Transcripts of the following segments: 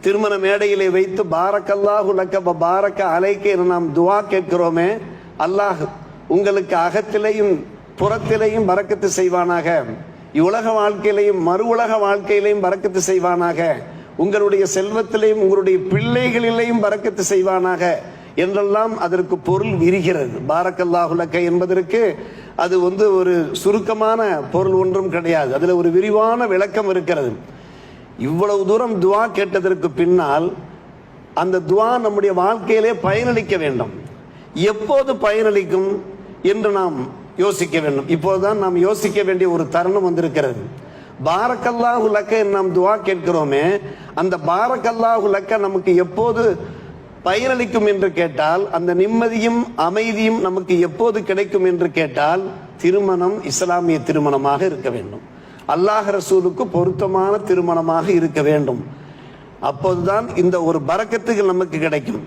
திருமண மேடையிலே வைத்து பாரக்கல்லாஹு லக்க பாரக்க அலைக்கு நாம் துவா கேட்கிறோமே அல்லாஹ் உங்களுக்கு அகத்திலையும் புறத்திலையும் பறக்கத்து செய்வானாக. இவ்வுலக வாழ்க்கையிலையும் மறு உலக வாழ்க்கையிலையும் பறக்கத்து செய்வானாக. உங்களுடைய செல்வத்திலையும் உங்களுடைய பிள்ளைகளிலேயும் பறக்கத்து செய்வானாக. என்றெல்லாம் அதற்கு பொருள் விரிகிறது. பாரக்கல்லாஹுலக்க என்பதற்கு அது வந்து ஒரு சுருக்கமான பொருள் ஒன்றும் கிடையாது. அதுல ஒரு விரிவான விளக்கம் இருக்கிறது. இவ்வளவு தூரம் துவா கேட்டதற்கு பின்னால் அந்த துவா நம்முடைய வாழ்க்கையிலே பயனளிக்க வேண்டும். எப்போது பயனளிக்கும் என்று நாம் யோசிக்க வேண்டும். இப்போதுதான் நாம் யோசிக்க வேண்டிய ஒரு தருணம் வந்திருக்கிறது. பாரக்கல்லாஹு லக்க நாம் துவா கேட்கிறோமே அந்த பாரக்கல்லாஹு லக்க நமக்கு எப்போது பயனளிக்கும் என்று கேட்டால் அந்த நிம்மதியும் அமைதியும் நமக்கு எப்போது கிடைக்கும் என்று கேட்டால் திருமணம் இஸ்லாமிய திருமணமாக இருக்க வேண்டும். அல்லாஹ் ரசூலுக்கு பொருத்தமான திருமணமாக இருக்க வேண்டும். அப்போதுதான் இந்த ஒரு பறக்கத்துகள் நமக்கு கிடைக்கும்.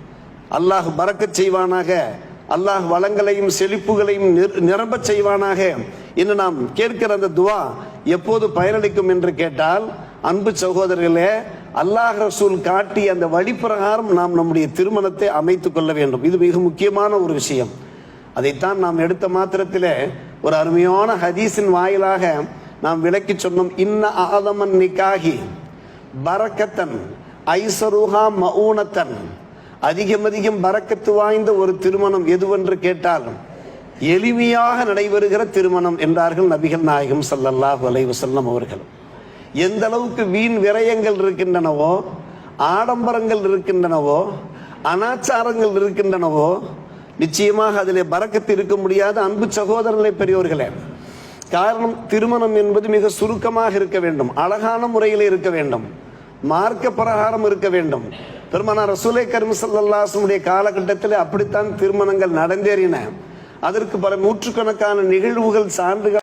அல்லாஹ் பறக்கச் செய்வானாக. அல்லாஹ் வளங்களையும் செழிப்புகளையும் நிரம்ப நிரம்பச் செய்வானாக. என்று நாம் கேட்கிற அந்த துவா எப்போது பயனளிக்கும் என்று கேட்டால் அன்பு சகோதரர்களே அல்லாஹ் ரசூல் காட்டி அந்த வழிப்பிரகாரம் நாம் நம்முடைய திருமணத்தை அமைத்துக் கொள்ள வேண்டும். இது மிக முக்கியமான ஒரு விஷயம். அதைத்தான் நாம் எடுத்த மாத்திரத்திலே ஒரு அருமையான ஹதீஸின் வாயிலாக நாம் விளக்கி சொன்னோம் இன்ன ஆதமன் நிக்காகி பரக்கத்தன் ஐசருஹா மௌனத்தன் அதிகம் அதிகம் பறக்கத்து வாய்ந்த ஒரு திருமணம் எதுவென்று கேட்டால் எளிமையாக நடைபெறுகிற திருமணம் என்றார்கள் நபிகள் நாயகம் ஸல்லல்லாஹு வலைவு வஸல்லம் அவர்கள். எந்த அளவுக்கு வீண் விரயங்கள் இருக்கின்றனவோ ஆடம்பரங்கள் இருக்கின்றனவோ அனாச்சாரங்கள் இருக்கின்றனவோ நிச்சயமாக அதிலே பறக்கத்து இருக்க முடியாத அன்பு சகோதரர்களை பெரியோர்களே காரணம் திருமணம் என்பது மிக சுருக்கமாக இருக்க வேண்டும். அழகான முறையில் இருக்க வேண்டும். மார்க்க பிரகாரம் இருக்க வேண்டும். பெருமானார் ரசூலை கருமசல்லாசனுடைய காலகட்டத்தில் அப்படித்தான் திருமணங்கள் நடந்தேறின. அதற்கு பல நூற்றுக்கணக்கான நிகழ்வுகள் சான்றுகள்